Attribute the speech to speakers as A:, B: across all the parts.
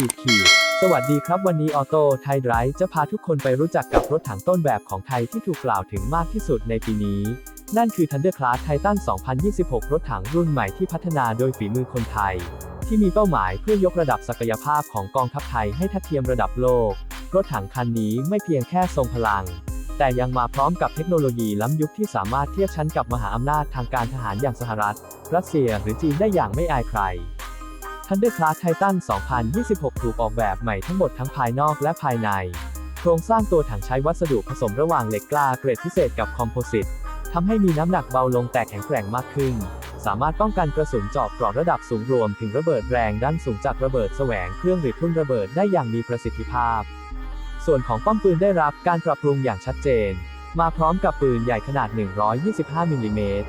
A: ขีดขีดสวัสดีครับ วันนี้ออโต้ไทยไดรฟ์จะพาทุกคนไปรู้จักกับรถถังต้นแบบของไทยที่ถูกกล่าวถึงมากที่สุดในปีนี้ นั่นคือ Thunder Class Titan 2026 รถถังรุ่นใหม่ที่พัฒนาโดยฝีมือคนไทย ที่มีเป้าหมายเพื่อยกระดับศักยภาพของกองทัพไทยให้ทัดเทียมระดับโลก รถถังคันนี้ไม่เพียงแค่ทรงพลัง แต่ยังมาพร้อมกับเทคโนโลยีล้ำยุคที่สามารถเทียบชั้นกับมหาอำนาจทางการทหารอย่างสหรัฐ รัสเซียหรือจีนได้อย่างไม่อายใคร Thunder Class Titan 2026 ถูกออกแบบใหม่ทั้งหมดทั้งภายนอกและภายใน โครงสร้างตัวถังใช้วัสดุผสมระหว่างเหล็กกล้าเกรดพิเศษกับคอมโพสิตทำให้มีน้ำหนักเบาลงแต่แข็งแกร่งมากขึ้น สามารถป้องกันกระสุนเจาะกราะระดับสูงรวมถึงระเบิดแรงด้านสูงจากระเบิดแสวงเครื่องหรือทุ่นระเบิดได้อย่างมีประสิทธิภาพ ส่วนของป้อมปืนได้รับการปรับปรุงอย่างชัดเจน มาพร้อมกับปืนใหญ่ขนาด 125มิลลิเมตร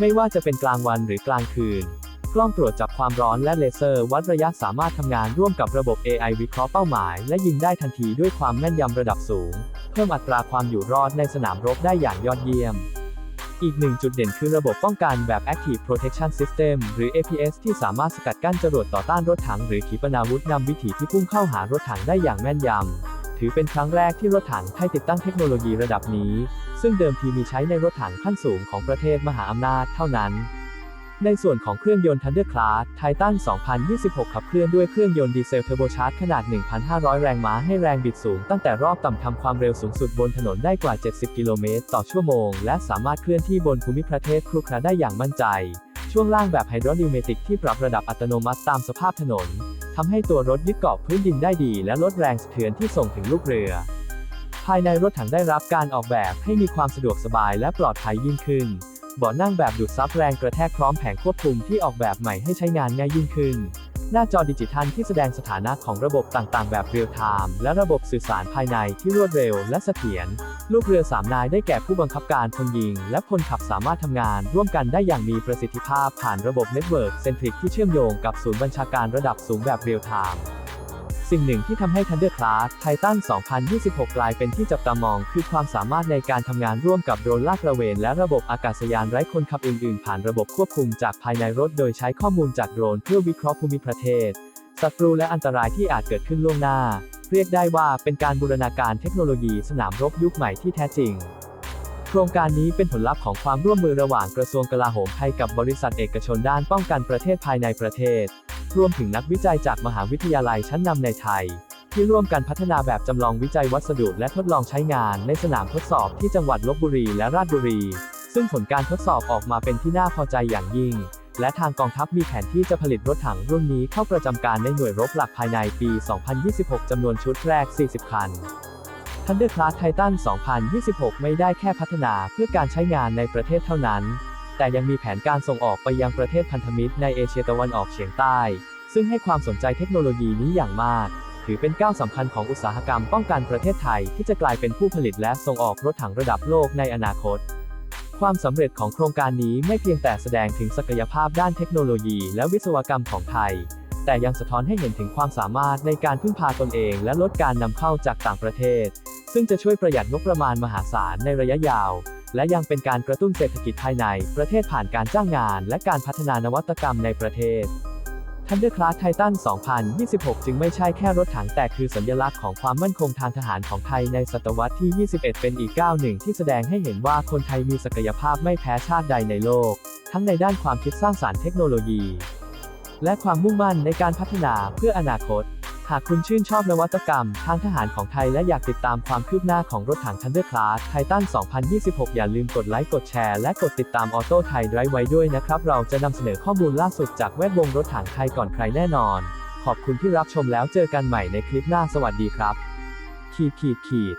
A: ไม่ว่าจะเป็นกลางวันหรือกลางคืน กล้องตรวจจับความร้อนและเลเซอร์วัดระยะสามารถทำงานร่วมกับระบบ AI วิเคราะห์เป้าหมาย และยิงได้ทันทีด้วยความแม่นยำระดับสูง เพิ่มอัตราความอยู่รอดในสนามรบได้อย่างยอดเยี่ยมอีกหนึ่งจุดเด่นคือระบบป้องกันแบบ Active Protection System หรือ APS ที่สามารถสกัดกั้นจรวดต่อต้านรถถังหรือขีปนาวุธนำวิถีที่พุ่งเข้าหารถถังได้อย่างแม่นยำ ถือเป็นครั้งแรกที่รถถังไทยติดตั้งเทคโนโลยีระดับนี้ ซึ่งเดิมทีมีใช้ในรถถังขั้นสูงของประเทศมหาอำนาจเท่านั้น ในส่วนของเครื่องยนต์ Thunder Class Titan 2026 ขับเคลื่อนด้วยเครื่องยนต์ดีเซลเทอร์โบชาร์จขนาด 1,500 แรงม้าให้แรงบิดสูงตั้งแต่รอบต่ำทำความเร็วสูงสุดบนถนนได้กว่า 70 กิโลเมตรต่อชั่วโมง และสามารถเคลื่อนที่บนภูมิประเทศครุขระได้อย่างมั่นใจ ช่วงล่างแบบไฮดรอนิวเมติกที่ปรับระดับอัตโนมัติตามสภาพถนนทำให้ตัวรถยึดเกาะพื้นดินได้ดี และลดแรงสะเทือนที่ส่งถึงลูกเรือ ภายในรถถังได้รับการออกแบบให้มีความสะดวกสบายและปลอดภัยยิ่งขึ้นเบาะนั่งแบบดูดซับแรงกระแทกพร้อมแผงควบคุมที่ออกแบบใหม่ให้ใช้งานง่ายยิ่งขึ้น หน้าจอดิจิทัลที่แสดงสถานะของระบบต่างๆ แบบเรียลไทม์และระบบสื่อสารภายในที่รวดเร็วและเสถียร ลูกเรือสามนายได้แก่ผู้บังคับการพลยิง และพลขับสามารถทำงาน ร่วมกันได้อย่างมีประสิทธิภาพผ่านระบบเน็ตเวิร์กเซนทริกที่เชื่อมโยงกับศูนย์บัญชาการระดับสูงแบบเรียลไทม์ สิ่งหนึ่งที่ทำให้ Thunder Class Titan 2026 กลายเป็นที่จับตามอง คือความสามารถในการทำงานร่วมกับโดรนลาดตระเวน และระบบอากาศยานไร้คนขับอื่นๆ ผ่านระบบควบคุมจากภายในรถ โดยใช้ข้อมูลจากโดรนเพื่อวิเคราะห์ภูมิประเทศ ศัตรูและอันตรายที่อาจเกิดขึ้นล่วงหน้า เรียกได้ว่าเป็นการบูรณาการเทคโนโลยีสนามรบยุคใหม่ที่แท้จริงโครงการนี้เป็นผลลัพธ์ของความร่วมมือระหว่างกระทรวงกลาโหมไทยกับบริษัทเอกชนด้านป้องกันประเทศภายในประเทศ รวมถึงนักวิจัยจากมหาวิทยาลัยชั้นนำในไทย ที่ร่วมกันพัฒนาแบบจำลองวิจัยวัสดุและทดลองใช้งานในสนามทดสอบที่จังหวัดลบบุรีและราชบุรี ซึ่งผลการทดสอบออกมาเป็นที่น่าพอใจอย่างยิ่ง และทางกองทัพมีแผนที่จะผลิตรถถังรุ่นนี้เข้าประจำการในหน่วยรบหลักภายในปี 2026จำนวนชุดแรก 40 คัน Thunder Class Titan 2026 ไม่ได้แค่พัฒนาเพื่อการใช้งานในประเทศเท่านั้น แต่ยังมีแผนการส่งออกไปยังประเทศพันธมิตรในเอเชียตะวันออกเฉียงใต้ ซึ่งให้ความสนใจเทคโนโลยีนี้อย่างมาก ถือเป็นก้าวสำคัญของอุตสาหกรรมป้องกันประเทศไทยที่จะกลายเป็นผู้ผลิตและส่งออกรถถังระดับโลกในอนาคต ความสำเร็จของโครงการนี้ไม่เพียงแต่แสดงถึงศักยภาพด้านเทคโนโลยีและวิศวกรรมของไทย แต่ยังสะท้อนให้เห็นถึงความสามารถในการพึ่งพาตนเอง และลดการนำเข้าจากต่างประเทศ ซึ่งจะช่วยประหยัดงบประมาณมหาศาลในระยะยาว และยังเป็นการกระตุ้นเศรษฐกิจภายในประเทศผ่านการจ้างงาน และการพัฒนานวัตกรรมในประเทศ Thunder Class Titan 2026 จึงไม่ใช่แค่รถถังแต่คือสัญลักษณ์ของความมั่นคงทางทหารของไทยในศตวรรษที่ 21 เป็นอีกก้าวหนึ่งที่แสดงให้เห็นว่าคนไทยมีศักยภาพไม่แพ้ชาติใดในโลก ทั้งในด้านความคิดสร้างสารรค์เทคโนโลยี และความมุ่งมั่นในการพัฒนาเพื่ออนาคต หากคุณชื่นชอบนวัตกรรม ทางทหารของไทยและอยากติดตามความคืบหน้าของรถถัง Thunder Class Titan 2026 อย่าลืมกดไลค์ กดแชร์ และกดติดตามออโต้ไทยไดรฟ์ไว้ด้วยนะครับ เราจะนำเสนอข้อมูลล่าสุดจากแวดวงรถถังไทยก่อนใครแน่นอน ขอบคุณที่รับชมแล้วเจอกันใหม่ในคลิปหน้าสวัสดีครับ ขีดขีดขีด